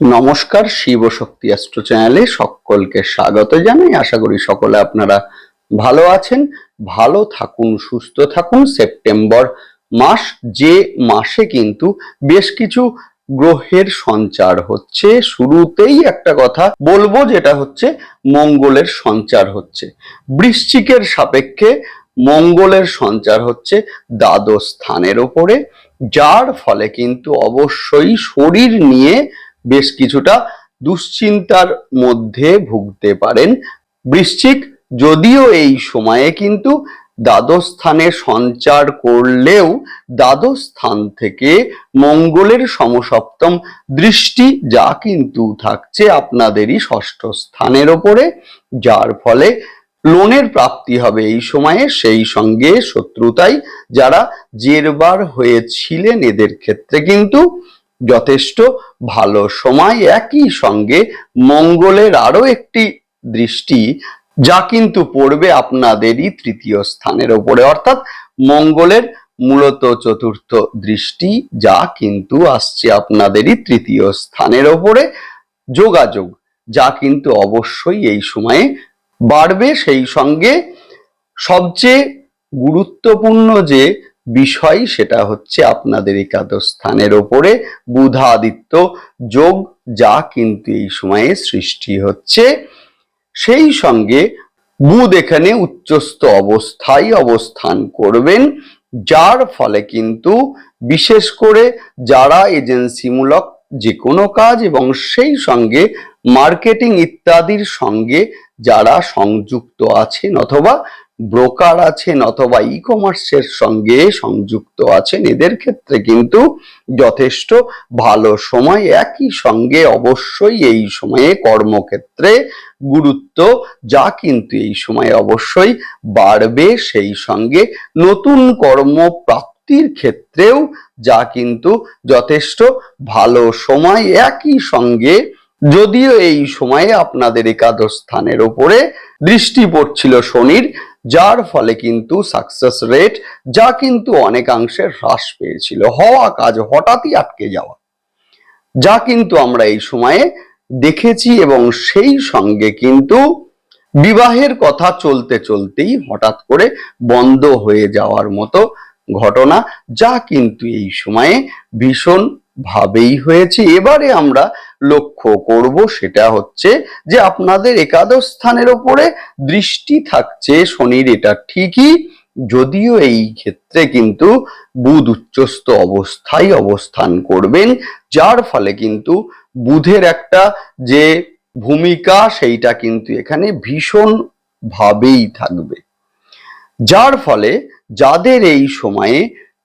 নমস্কার, শিব শক্তি অ্যাস্ট্রো চ্যানেলে সকলকে স্বাগত জানাই। আশা করি সকলে আপনারা ভালো আছেন। ভালো থাকুন, সুস্থ থাকুন। সেপ্টেম্বর মাস, যে মাসে কিন্তু বেশ কিছু গ্রহের সঞ্চার হচ্ছে। শুরুতেই একটা কথা বলব, যেটা হচ্ছে মঙ্গলের সঞ্চার হচ্ছে। বৃশ্চিকের সাপেক্ষে মঙ্গলের সঞ্চার হচ্ছে দ্বাদশ স্থানের ওপরে, যার ফলে কিন্তু অবশ্যই শরীর নিয়ে বেশ কিছুটা দুশ্চিন্তার মধ্যে ভুগতে পারেন। বৃশ্চিক, যদিও এই সময়ে কিন্তু দ্বাদশ স্থানে সঞ্চার করলেও দ্বাদশ স্থান থেকে মঙ্গলের সমসপ্তম দৃষ্টি যা কিন্তু থাকছে আপনাদেরই ষষ্ঠ স্থানের ওপরে, যার ফলে লোনের প্রাপ্তি হবে এই সময়ে। সেই সঙ্গে শত্রুতাই যারা জেরবার হয়েছিলেন, এদের ক্ষেত্রে কিন্তু যথেষ্ট ভালো সময় একই সঙ্গে মঙ্গলের আরও একটি দৃষ্টি, যা কিন্তু পড়বে আপনাদেরই তৃতীয় স্থানের ওপরে অর্থাৎ মঙ্গলের মূলত চতুর্থ দৃষ্টি, যা কিন্তু আসছে আপনাদেরই তৃতীয় স্থানের ওপরে যোগাযোগ, যা কিন্তু অবশ্যই এই সময়ে বাড়বে। সেই সঙ্গে সবচেয়ে গুরুত্বপূর্ণ যে বিষয় সেটা হচ্ছে আপনাদের একাদশ স্থানের ওপরে বুধাদিত্য যোগ যা কিন্তু এই সময়ে সৃষ্টি হচ্ছে। সেই সঙ্গে বুধ এখানে উচ্চস্থ অবস্থায় অবস্থান করবেন, যার ফলে কিন্তু বিশেষ করে যারা এজেন্সিমূলক যে কোনো কাজ এবং সেই সঙ্গে মার্কেটিং ইত্যাদির সঙ্গে যারা সংযুক্ত আছেন অথবা ব্রোকার আছেন অথবা ই কমার্সের সঙ্গে সংযুক্ত আছেন, এদের ক্ষেত্রে কিন্তু যথেষ্ট ভালো সময়। একই সঙ্গে অবশ্যই এই সময়ে কর্মক্ষেত্রে গুরুত্ব যা কিন্তু এই সময়ে অবশ্যই বাড়বে। সেই সঙ্গে নতুন কর্ম প্রাপ্তির ক্ষেত্রেও যা কিন্তু যথেষ্ট ভালো সময়। একই সঙ্গে যদিও এই সময়ে আপনাদের একাদশ স্থানের উপরে দৃষ্টি পড়ছিল শনির যার ফলে কিন্তু সাকসেস রেট যা কিন্তু অনেকাংশে হ্রাস পেয়েছিল, হওয়া কাজ হঠাৎই আটকে যাওয়া। যা কিন্তু আমরা এই সময়ে দেখেছি এবং সেই সঙ্গে কিন্তু বিবাহের কথা চলতে চলতেই হঠাৎ করে বন্ধ হয়ে যাওয়ার মতো ঘটনা যা কিন্তু এই সময়ে ভীষণ ভাবেই হয়েছে। এবারে আমরা লক্ষ্য করব সেটা হচ্ছে যে আপনাদের একাদশ স্থানের ওপরে দৃষ্টি থাকছে শনির, এটা ঠিকই। যদিও এই ক্ষেত্রে কিন্তু বুধ উচ্চস্থ অবস্থায় অবস্থান করবেন, যার ফলে কিন্তু বুধের একটা যে ভূমিকা সেইটা কিন্তু এখানে ভীষণ ভাবেই থাকবে। যার ফলে যাদের এই সময়ে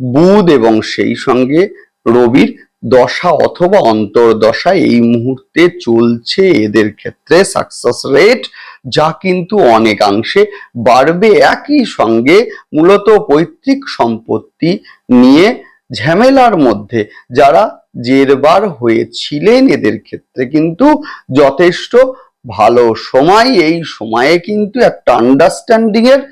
বুধ এবং সেই সঙ্গে রবির দশা অথবা অন্তর্দশা এই মুহূর্তে চলছে এদের ক্ষেত্রে সাকসেস রেট যা কিন্তু অনেকাংশে বাড়বে একই সঙ্গে মূলত পৈতৃক সম্পত্তি নিয়ে ঝামেলার মধ্যে। যারা জেরবার হয়েছিলেন এদের ক্ষেত্রে কিন্তু যথেষ্ট ভালো সময়। এই সময়ে কিন্তু একটা আন্ডারস্ট্যান্ডিং এর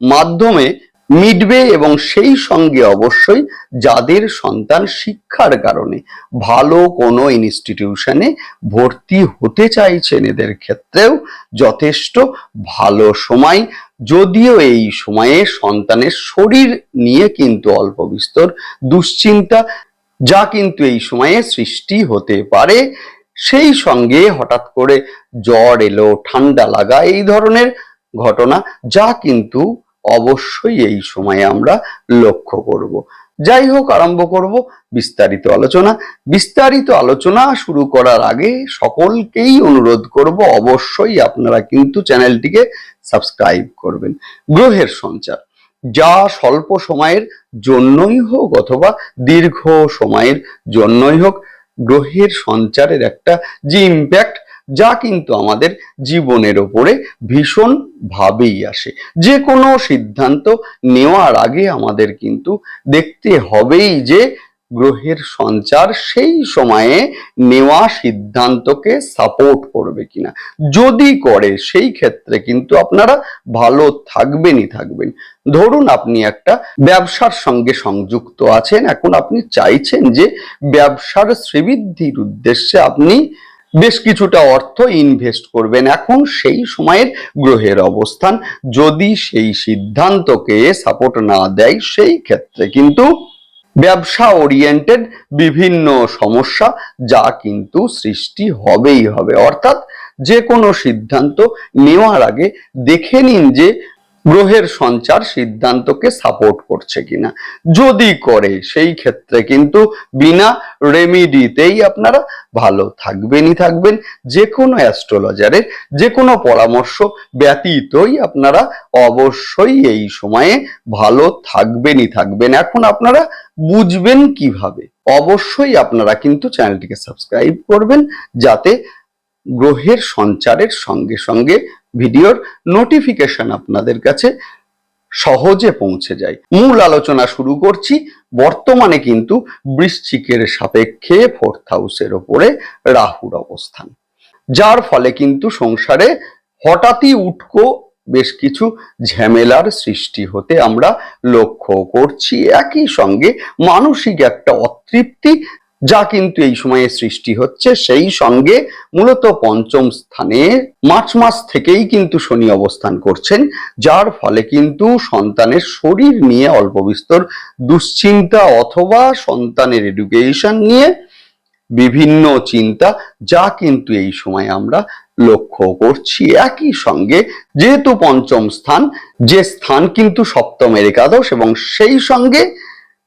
মাধ্যমে মিটবে এবং সেই সঙ্গে অবশ্যই যাদের সন্তান শিক্ষার কারণে ভালো কোনো ইনস্টিটিউশনে ভর্তি হতে চাইছেন এদের ক্ষেত্রেও যথেষ্ট ভালো সময়। যদিও এই সময়ে সন্তানের শরীর নিয়ে কিন্তু অল্প বিস্তর দুশ্চিন্তা, যা কিন্তু এই সময়ে সৃষ্টি হতে পারে। সেই সঙ্গে হঠাৎ করে জ্বর এলো, ঠান্ডা লাগা, এই ধরনের ঘটনা যা কিন্তু অবশ্যই এই সময়ে আমরা লক্ষ্য করব। যাই হোক, আরম্ভ করব বিস্তারিত আলোচনা। বিস্তারিত আলোচনা শুরু করার আগে সকলকেই অনুরোধ করব, অবশ্যই আপনারা কিন্তু চ্যানেলটিকে সাবস্ক্রাইব করবেন। গ্রহের সঞ্চার, যা স্বল্প সময়ের জন্যই হোক অথবা দীর্ঘ সময়ের জন্যই হোক, গ্রহের সঞ্চারের একটা যে ইম্প্যাক্ট যা কিন্তু আমাদের জীবনের ওপরে ভীষণ ভাবেই আসে। যে কোনো সিদ্ধান্ত নেওয়ার আগে আমাদের কিন্তু দেখতে হবেই যে গ্রহের সঞ্চার সেই সময়ে নেওয়া সিদ্ধান্তকে সাপোর্ট করবে কিনা। যদি করে, সেই ক্ষেত্রে কিন্তু আপনারা ভালো থাকবেনই থাকবেন। ধরুন আপনি একটা ব্যবসার সঙ্গে সংযুক্ত আছেন, এখন আপনি চাইছেন যে ব্যবসার শ্রীবৃদ্ধির উদ্দেশ্যে আপনি বেশ কিছুটা অর্থ ইনভেস্ট করবেন এখন সেই সময়ের গ্রহের অবস্থান। যদি সেই সিদ্ধান্তকে সাপোর্ট না দেয়, সেই ক্ষেত্রে কিন্তু ব্যবসা ওরিয়েন্টেড বিভিন্ন সমস্যা যা কিন্তু সৃষ্টি হবেই হবে। অর্থাৎ যে কোনো সিদ্ধান্ত নেওয়ার আগে দেখে নিন যে গ্রহের সঞ্চার সিদ্ধান্তকে সাপোর্ট করছে কিনা। যদি করে, সেই ক্ষেত্রে কিন্তু বিনা রেমিডিতেই আপনারা ভালো থাকবেনই থাকবেন। যে কোনো অ্যাস্ট্রোলজারের যে কোনো পরামর্শ ব্যতীতই আপনারা অবশ্যই এই সময়ে ভালো থাকবেনই থাকবেন। এখন আপনারা বুঝবেন কীভাবে? অবশ্যই আপনারা কিন্তু চ্যানেলটিকে সাবস্ক্রাইব করবেন, যাতে গ্রহের সঞ্চারের সঙ্গে সঙ্গে ভিডিওর নোটিফিকেশন আপনাদের কাছে সহজে পৌঁছে যায়। মূল আলোচনা শুরু করছি, বর্তমানে কিন্তু বৃশ্চিকের সাপেক্ষে ফোর্থ হাউসের ওপরে রাহুর অবস্থান। যার ফলে কিন্তু সংসারে হঠাৎই উটকো বেশ কিছু ঝামেলার সৃষ্টি হতে আমরা লক্ষ্য করছি। একই সঙ্গে মানসিক একটা অতৃপ্তি যা কিন্তু এই সময়ে সৃষ্টি হচ্ছে, সেই সঙ্গে মূলত পঞ্চম স্থানে মার্চ মাস থেকেই কিন্তু শনি অবস্থান করছেন, যার ফলে কিন্তু সন্তানের শরীর নিয়ে অল্প বিস্তর দুশ্চিন্তা অথবা সন্তানের এডুকেশন নিয়ে বিভিন্ন চিন্তা যা কিন্তু এই সময় আমরা লক্ষ্য করছি। একই সঙ্গে যেহেতু পঞ্চম স্থান, যে স্থান কিন্তু সপ্তমের একাদশ এবং সেই সঙ্গে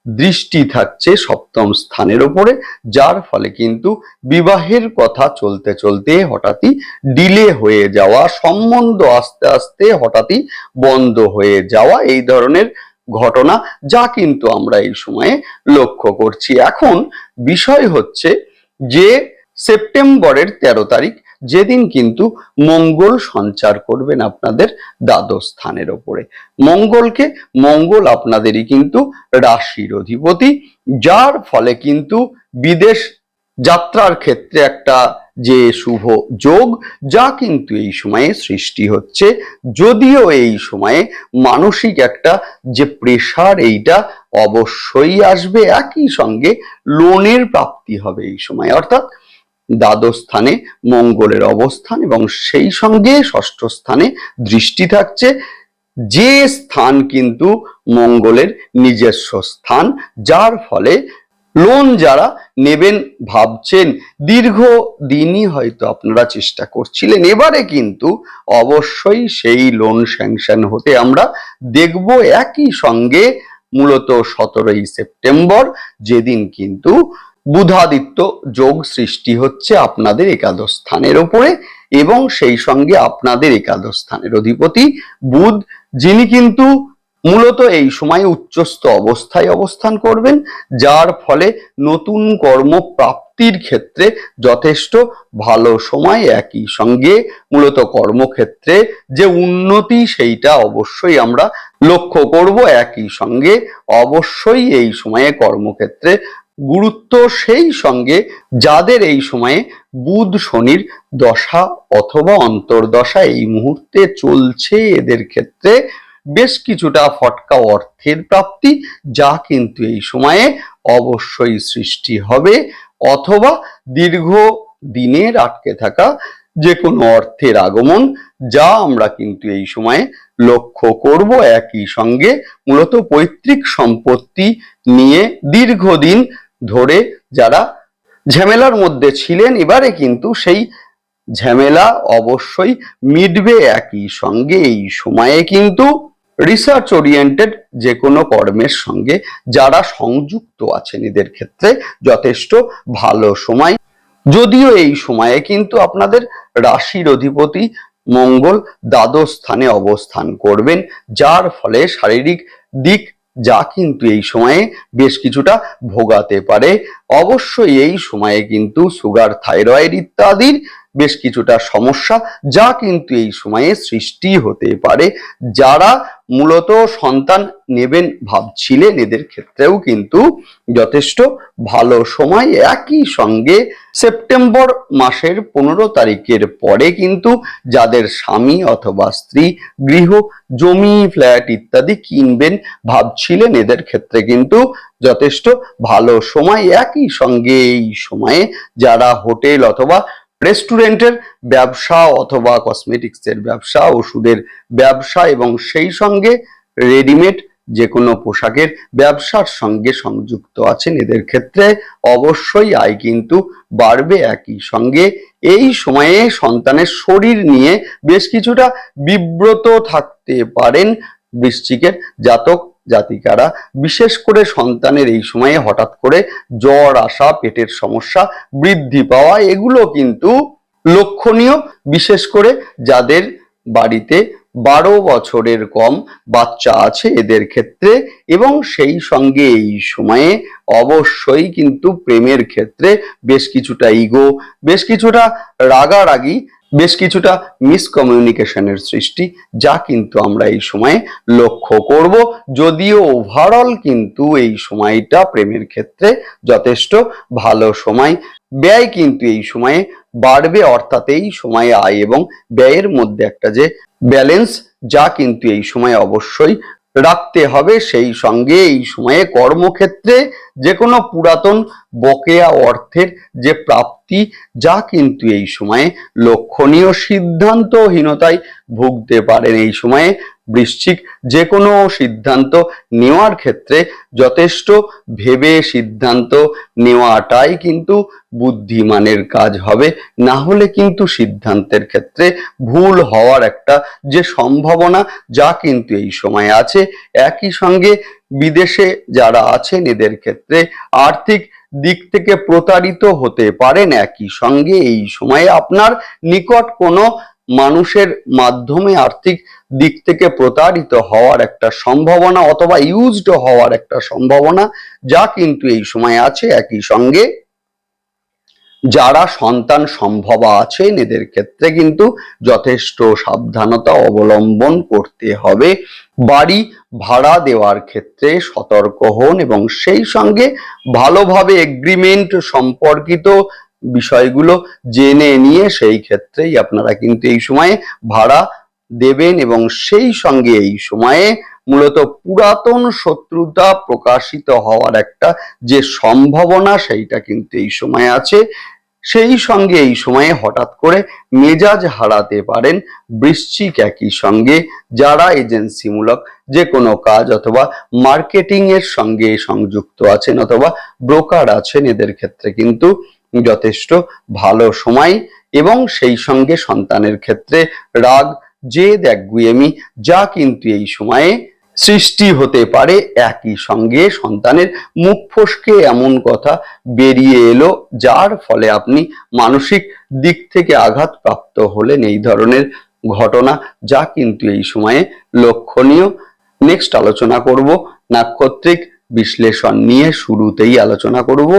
দৃষ্টি থাকছে সপ্তম স্থানের ওপরে যার ফলে কিন্তু বিবাহের কথা চলতে চলতে হঠাৎই ডিলে হয়ে যাওয়া, সম্বন্ধ আস্তে আস্তে হঠাৎই বন্ধ হয়ে যাওয়া এই ধরনের ঘটনা যা কিন্তু আমরা এই সময়ে লক্ষ্য করছি। এখন বিষয় হচ্ছে যে সেপ্টেম্বরের তেরো তারিখ যেদিন কিন্তু মঙ্গল সঞ্চার করবেন আপনাদের দ্বাদশ স্থানের ওপরে। মঙ্গলকে, মঙ্গল আপনাদেরই কিন্তু রাশির অধিপতি, যার ফলে কিন্তু বিদেশ যাত্রার ক্ষেত্রে একটা যে শুভ যোগ, যা কিন্তু এই সময়ে সৃষ্টি হচ্ছে। যদিও এই সময়ে মানসিক একটা যে প্রেশার, এইটা অবশ্যই আসবে। একই সঙ্গে লোনের প্রাপ্তি হবে এই সময়। অর্থাৎ দ্বাদশ স্থানে মঙ্গলের অবস্থান এবং সেই সঙ্গে ষষ্ঠ স্থানে দৃষ্টি থাকছে। যে স্থান কিন্তু মঙ্গলের নিজস্ব স্থান, যার ফলে লোন যারা নেবেন ভাবছেন, দীর্ঘ দিনই হয়তো আপনারা চেষ্টা করছিলেন। এবারে কিন্তু অবশ্যই সেই লোন স্যাংশন হতে আমরা দেখব। একই সঙ্গে মূলত সতেরোই সেপ্টেম্বর, যেদিন কিন্তু বুধাদিত্য যোগ সৃষ্টি হচ্ছে আপনাদের একাদশ স্থানের ওপরে এবং সেই সঙ্গে আপনাদের একাদশ স্থানের অধিপতি বুধ, যিনি কিন্তু মূলত এই সময় উচ্চস্থ অবস্থায় অবস্থান করবেন, যার ফলে নতুন কর্ম প্রাপ্তির ক্ষেত্রে যথেষ্ট ভালো সময় একই সঙ্গে মূলত কর্মক্ষেত্রে যে উন্নতি সেইটা অবশ্যই আমরা লক্ষ্য করব। একই সঙ্গে অবশ্যই এই সময়ে কর্মক্ষেত্রে গুরুত্ব সেই সঙ্গে যাদের এই সময়ে বুধ শনির দশা অথবা অন্তর্দশা এই মুহূর্তে চলছে এদের ক্ষেত্রে বেশ কিছুটা ফটকা অর্থের প্রাপ্তি, যা কিন্তু এই সময়ে অবশ্যই সৃষ্টি হবে। অথবা দীর্ঘ দিনের আটকে থাকা যে কোনো অর্থের আগমন, যা আমরা কিন্তু এই সময়ে লক্ষ্য করব একই সঙ্গে মূলত পৈতৃক সম্পত্তি নিয়ে দীর্ঘদিন ধরে যারা ঝামেলার মধ্যে ছিলেন, এবারে কিন্তু সেই ঝামেলা অবশ্যই মিটবে একই সঙ্গে। এই সময়ে কিন্তু রিসার্চ ওরিয়েন্টেড যে কোনো কর্মের সঙ্গে যারা সংযুক্ত আছেন, এদের ক্ষেত্রে যথেষ্ট ভালো সময়। যদিও এই সময়ে কিন্তু আপনাদের রাশির অধিপতি মঙ্গল দ্বাদশ স্থানে অবস্থান করবেন, যার ফলে শারীরিক দিক যা কিন্তু এই সময়ে বেশ কিছুটা ভোগাতে পারে। অবশ্যই এই সময়ে কিন্তু সুগার, থাইরয়েড ইত্যাদির বেশ কিছুটা সমস্যা যা কিন্তু এই সময়ে সৃষ্টি হতে পারে। যারা মূলত সন্তান নেবেন ভাবছিলেন এদের ক্ষেত্রেও কিন্তু যথেষ্ট ভালো সময়। একই সঙ্গে সেপ্টেম্বর মাসের পনেরো তারিখের পরে কিন্তু যাদের স্বামী অথবা স্ত্রী গৃহ, জমি, ফ্ল্যাট ইত্যাদি কিনবেন ভাবছিলেন, এদের ক্ষেত্রে কিন্তু যথেষ্ট ভালো সময়। একই সঙ্গে এই সময়ে যারা হোটেল অথবা রেস্টুরেন্টের ব্যবসা অথবা কসমেটিক্সের ব্যবসা, ওষুধের ব্যবসা এবং সেই সঙ্গে রেডিমেড যে কোনো পোশাকের ব্যবসার সঙ্গে সংযুক্ত আছেন। এদের ক্ষেত্রে অবশ্যই আয় কিন্তু বাড়বে একই সঙ্গে। এই সময়ে সন্তানের শরীর নিয়ে বেশ কিছুটা বিব্রত থাকতে পারেন বৃশ্চিকের জাতক জাতিকারা, বিশেষ করে সন্তানের এই সময়ে হঠাৎ করে জ্বর আসা পেটের সমস্যা বৃদ্ধি পাওয়া, এগুলো কিন্তু লক্ষণীয়। বিশেষ করে যাদের বাড়িতে বারো বছরের কম বাচ্চা আছে এদের ক্ষেত্রে এবং সেই সঙ্গে এই সময়ে অবশ্যই কিন্তু প্রেমের ক্ষেত্রে বেশ কিছুটা ইগো বেশ কিছুটা রাগারাগি বেশ কিছুটা মিসকমিউনিকেশনের সৃষ্টি, যা কিন্তু আমরা এই সময়ে লক্ষ্য করব। যদিও ওভারঅল কিন্তু এই সময়টা প্রেমের ক্ষেত্রে যথেষ্ট ভালো সময়। ব্যয় কিন্তু এই সময়ে বাড়বে, অর্থাৎ এই সময়ে আয় এবং ব্যয়ের মধ্যে একটা যে ব্যালেন্স যা কিন্তু এই সময় অবশ্যই রাখতে হবে। সেই সঙ্গে এই সময়ে কর্মক্ষেত্রে যে কোনো পুরাতন বকেয়া অর্থের যে প্রাপ্তি, যা কিন্তু এই সময়ে লক্ষণীয় সিদ্ধান্তহীনতায় ভুগতে পারেন। এই সময়ে বৃশ্চিক যে কোনো সিদ্ধান্ত নেওয়ার ক্ষেত্রে যথেষ্ট ভেবে সিদ্ধান্ত নেওয়াটাই কিন্তু বুদ্ধিমানের কাজ হবে। না হলে কিন্তু সিদ্ধান্তের ক্ষেত্রে ভুল হওয়ার একটা যে সম্ভাবনা যা কিন্তু এই সময় আছে, একই সঙ্গে বিদেশে যারা আছেন এদের ক্ষেত্রে আর্থিক দিক থেকে প্রতারিত হতে পারেন। একই সঙ্গে এই সময়ে আপনার নিকট কোনো মানুষের মাধ্যমে আর্থিক দিক থেকে প্রতারিত হওয়ার একটা সম্ভাবনা অথবা ইউজড হওয়ার একটা সম্ভাবনা যা কিন্তু এই সময় আছে। একই সঙ্গে যারা সন্তান সম্ভবা আছেন, এদের ক্ষেত্রে কিন্তু যথেষ্ট সাবধানতা অবলম্বন করতে হবে। বাড়ি ভাড়া দেওয়ার ক্ষেত্রে সতর্ক হন এবং সেই সঙ্গে ভালোভাবে এগ্রিমেন্ট সম্পর্কিত বিষয়গুলো জেনে নিয়ে সেই ক্ষেত্রেই আপনারা কিন্তু এই সময়ে ভাড়া দেবেন এবং সেই সঙ্গে এই সময়ে মূলত পুরাতন শত্রুতা প্রকাশিত হওয়ার একটা যে সম্ভাবনা সেইটা কিন্তু এই সময় আছে। সেই সঙ্গে এই সময়ে হঠাৎ করে মেজাজ হারাতে পারেন বৃশ্চিক একই সঙ্গে যারা এজেন্সিমূলক যে কোনো কাজ অথবা মার্কেটিং এর সঙ্গে সংযুক্ত আছেন অথবা ব্রোকার আছেন, এদের ক্ষেত্রে কিন্তু যথেষ্ট ভালো সময় এবং সেই সঙ্গে সন্তানের ক্ষেত্রে রাগ, জেদ, একগুয়েমি যা কিন্তু এই সময়ে সৃষ্টি হতে পারে। একই সঙ্গে সন্তানের মুখ ফসকে এমন কথা বেরিয়ে এলো, যার ফলে আপনি মানসিক দিক থেকে আঘাত প্রাপ্ত হলেন এই ধরনের ঘটনা যা কিন্তু এই সময়ে লক্ষণীয়। নেক্সট আলোচনা করব, নাক্ষত্রিক বিশ্লেষণ নিয়ে শুরুতেই আলোচনা করব।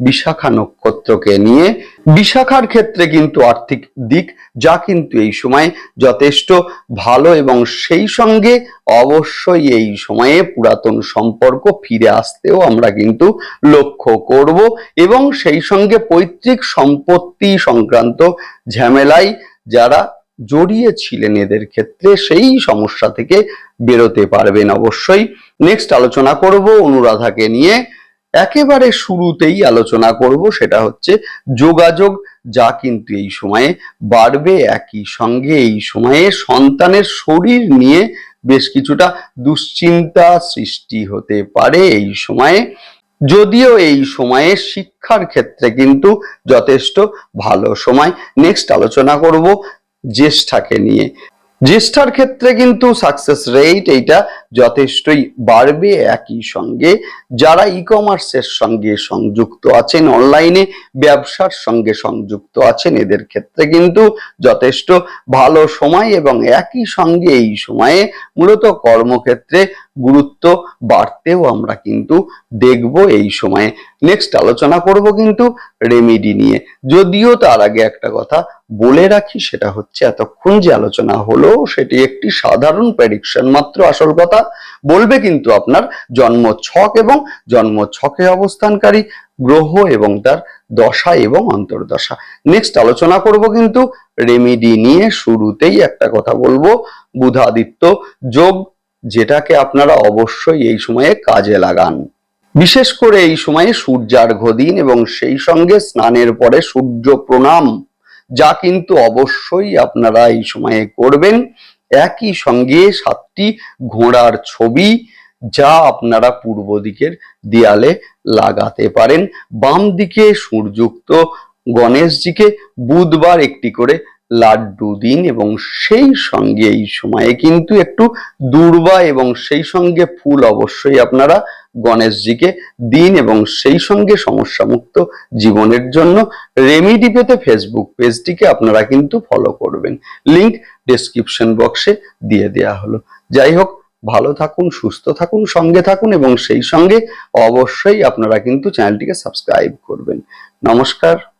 বিশাখা নক্ষত্রকে নিয়ে বিশাখার ক্ষেত্রে কিন্তু আর্থিক দিক যা কিন্তু এই সময় যথেষ্ট ভালো এবং সেই সঙ্গে অবশ্যই এই সময়ে পুরাতন সম্পর্ক ফিরে আসতেও আমরা কিন্তু লক্ষ্য করব এবং সেই সঙ্গে পৈতৃক সম্পত্তি সংক্রান্ত ঝামেলায় যারা জড়িয়ে ছিলেন এদের ক্ষেত্রে সেই সমস্যা থেকে বেরোতে পারবেন অবশ্যই। নেক্সট আলোচনা করব অনুরাধাকে নিয়ে। একেবারে শুরুতেই আলোচনা করব, সেটা হচ্ছে যোগাযোগ যা কিন্তু এই সময়ে বাড়বে, একই সঙ্গে এই সময়ে সন্তানের শরীর নিয়ে বেশ কিছুটা দুশ্চিন্তা সৃষ্টি হতে পারে এই সময়ে। যদিও এই সময়ে শিক্ষার ক্ষেত্রে কিন্তু যথেষ্ট ভালো সময়। নেক্সট আলোচনা করব জ্যেষ্ঠাকে নিয়ে। জ্যেষ্ঠার ক্ষেত্রে কিন্তু সাকসেস রেট এইটা যথেষ্টই বাড়বে একই সঙ্গে। যারা ই কমার্সের সঙ্গে সংযুক্ত আছেন অনলাইনে ব্যবসার সঙ্গে সংযুক্ত আছেন, এদের ক্ষেত্রে কিন্তু যথেষ্ট ভালো সময় এবং একই সঙ্গে এই সময়ে মূলত কর্মক্ষেত্রে গুরুত্ব বাড়তেও আমরা কিন্তু দেখব এই সময়ে। নেক্সট আলোচনা করব কিন্তু রেমিডি নিয়ে। যদিও তার আগে একটা কথা বলে রাখি, সেটা হচ্ছে এতক্ষণ যে আলোচনা হলো, সেটি একটি সাধারণ প্রেডিকশন মাত্র আসল কথা। বলবে কিন্তু আপনার জন্ম ছক এবং জন্ম ছকে অবস্থানকারী গ্রহ এবং তার দশা এবং অন্তর্দশা। নেক্সট আলোচনা করব কিন্তু রেমিডি নিয়ে শুরুতেই একটা কথা বলব। বুধাদিত্য যোগ যেটাকে আপনারা অবশ্যই এই সময়ে কাজে লাগান। বিশেষ করে এই সময়ে সূর্যার্ঘ দিন এবং সেই সঙ্গে স্নানের পরে সূর্য প্রণাম যা কিন্তু অবশ্যই আপনারা এই সময়ে করবেন। একই সঙ্গে সাতটি ঘোড়ার ছবি, যা আপনারা পূর্ব দিকের দেয়ালে লাগাতে পারেন। বাম দিকে সূর্যুক্ত গণেশজিকে বুধবার একটি করে লাড্ডু দিন এবং সেই সঙ্গে এই সময়ে কিন্তু একটু দূর্বা এবং সেই সঙ্গে ফুল অবশ্যই আপনারা গণেশজিকে দিন এবং সেই সঙ্গে সমস্যামুক্ত জীবনের জন্য রেমিডি পেতে ফেসবুক পেজটিকে আপনারা কিন্তু ফলো করবেন। লিংক ডেসক্রিপশন বক্সে দিয়ে দেয়া হলো। যাই হোক, ভালো থাকুন, সুস্থ থাকুন, সঙ্গে থাকুন এবং সেই সঙ্গে অবশ্যই আপনারা কিন্তু চ্যানেলটিকে সাবস্ক্রাইব করবেন। নমস্কার।